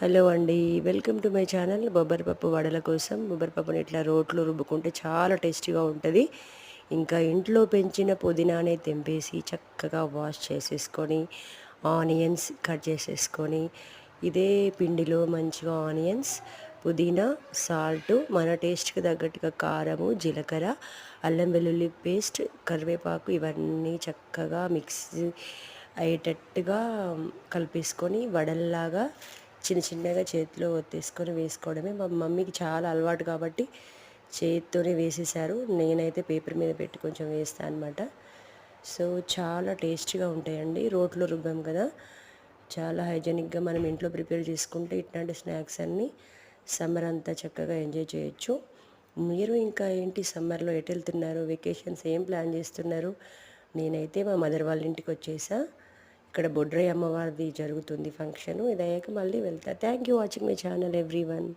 Hello అండి. Welcome to my channel బొబ్బరిపప్పు వడల కోసం. బొబ్బరిపప్పుని ఇట్లా రోట్లో రుబ్బుకుంటే చాలా టేస్టీగా ఉంటుంది. ఇంకా ఇంట్లో పెంచిన పుదీనానే తెంపేసి చక్కగా వాష్ చేసేసుకొని ఆనియన్స్ కట్ చేసేసుకొని ఇదే పిండిలో మంచిగా ఆనియన్స్ పుదీనా సాల్ట్ మన టేస్ట్కి తగ్గట్టుగా కారము జీలకర్ర అల్లం వెల్లుల్లి పేస్ట్ కరివేపాకు ఇవన్నీ చక్కగా మిక్స్ అయ్యేటట్టుగా కలిపేసుకొని వడల్లాగా చిన్న చిన్నగా చేతిలో ఒత్తేసుకొని వేసుకోవడమే. మా మమ్మీకి చాలా అలవాటు కాబట్టి చేతితోనే వేసేసారు నేనైతే పేపర్ మీద పెట్టి కొంచెం వేస్తాను అనమాట సో చాలా టేస్టీగా ఉంటాయండి. రోట్లో రుబ్బాం కదా. చాలా హైజెనిక్గా మనం ఇంట్లో ప్రిపేర్ చేసుకుంటే ఇట్లాంటి స్నాక్స్ అన్నీ సమ్మర్ అంతా చక్కగా ఎంజాయ్ చేయొచ్చు. మీరు ఇంకా ఏంటి సమ్మర్లో ఎటు వెళ్తున్నారు? వెకేషన్స్ ఏం ప్లాన్ చేస్తున్నారు? నేనైతే మా మదర్ వాళ్ళ ఇంటికి వచ్చేసా. ఇక్కడ బొడ్రయ్య అమ్మవారిది జరుగుతుంది ఫంక్షన్. ఇది అయ్యాక మళ్ళీ వెళ్తా. Thank you watching my channel everyone